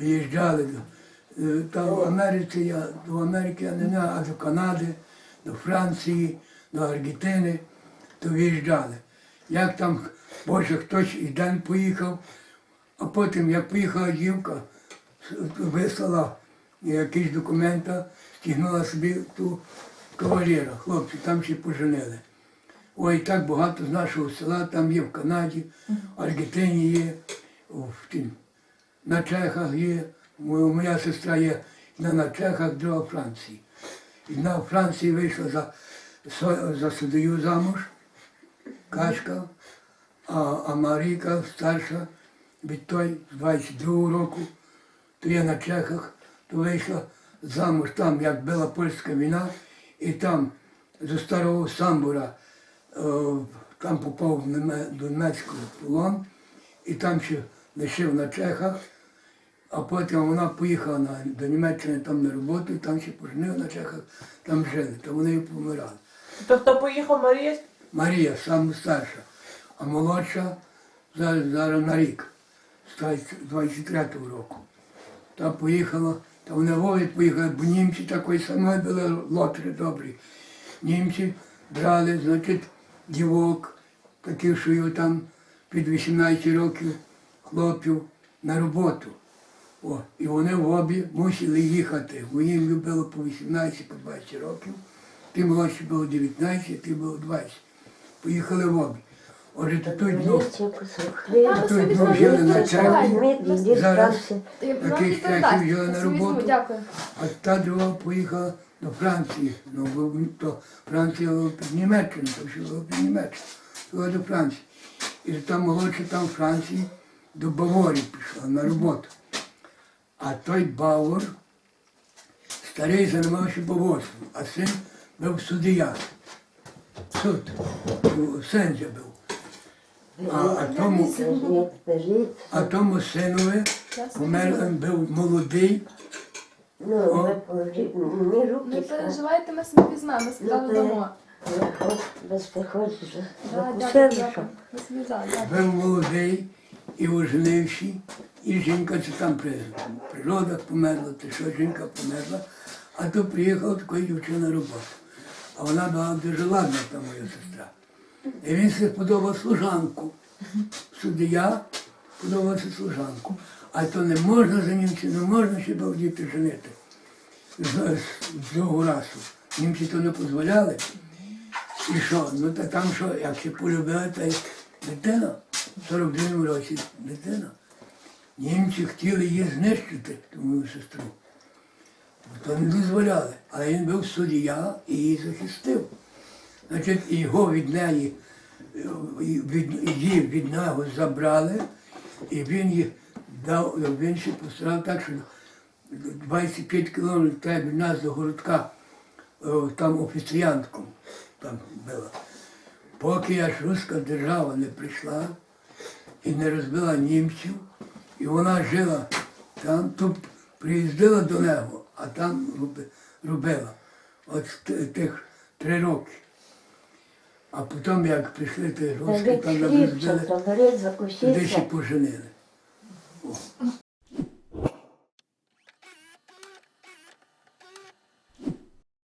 виїжджали е, та в Америці я до Америки я не знаю, а до Канади, до Франції, до Аргентини, то виїжджали. Як там, Боже, хтось і день поїхав, а потім, як поїхала жінка, с- вислала якісь документи, стягнула собі ту кавалера, хлопці, там ще поженили. Ой, так багато з нашого села, там є в Канаді, в Аргентині є, в тім, на Чехах є. Моя сестра є одна на Чехах, в Франції. Одна в Франції вийшла за, за суддю замуж, Качка, а, а Марійка старша від той з 22 року, то я на Чехах, то вийшла замуж там, як була польська війна, і там зі старого самбура е, там попав в до німецького полон, і там ще лишив на Чехах, а потім вона поїхала на, до Німеччини там на роботу, там ще поженив на Чехах, там жили, то вони і помирали. То хто поїхав Марія? Марія саме старша, а молодша зараз, зараз на рік, з 23-го року. Та поїхала, та вони Львові поїхали, бо німці такої самої були лотри добрі. Німці брали, значить, дівок, таких, що його там під 18 років хлопців на роботу. О, і вони в обі мусили їхати, бо їм любило по 18, по 20 років. Ти молодші було 19, ти було 20. Поїхали в обі. Отже, то той двох, Там той зробили жили на перекладання. Зараз Таких нам взяли на роботу. А та друга поїхала до Франції. Ну, бо то Франція була під Німеччину, то що було під Німеччину. Була до Франції. І там молодша там в Франції до Баворії пішла на роботу. А той Бавор, старий займався бавовством, а син був суддя. Суд, Сенджа був. А, а тому, а тому синові помер, він був молодий, Ну, мені Не переживайте, ми собі візьмемо, ми сказали Ну, дамо. Без дякую. був молодий і оженивши, і жінка це там при природах померла, ти що жінка померла, а то приїхала такої дівчина на роботу. А вона була дуже ладна, та моя сестра. І він себе подобав служанку. Суддя подобався служанку. А то не можна за німці, не можна ще був діти женити з, цього расу. Німці то не дозволяли. І що? Ну та там що, як ще полюбила, та й дитина, 42 році дитина. Німці хотіли її знищити, ту мою сестру. То не дозволяли. Але він був суддя і її захистив. Значить, його від неї, від, її від нього забрали, і він їх дав, він ще постарав так, що 25 кілометрів від нас до городка, е, там офіціантком там була. Поки аж руська держава не прийшла і не розбила німців, і вона жила там, тут приїздила до нього, а там робила. От тих три роки. А потім, як прийшли ті русські, там розбили, туди ще поженили.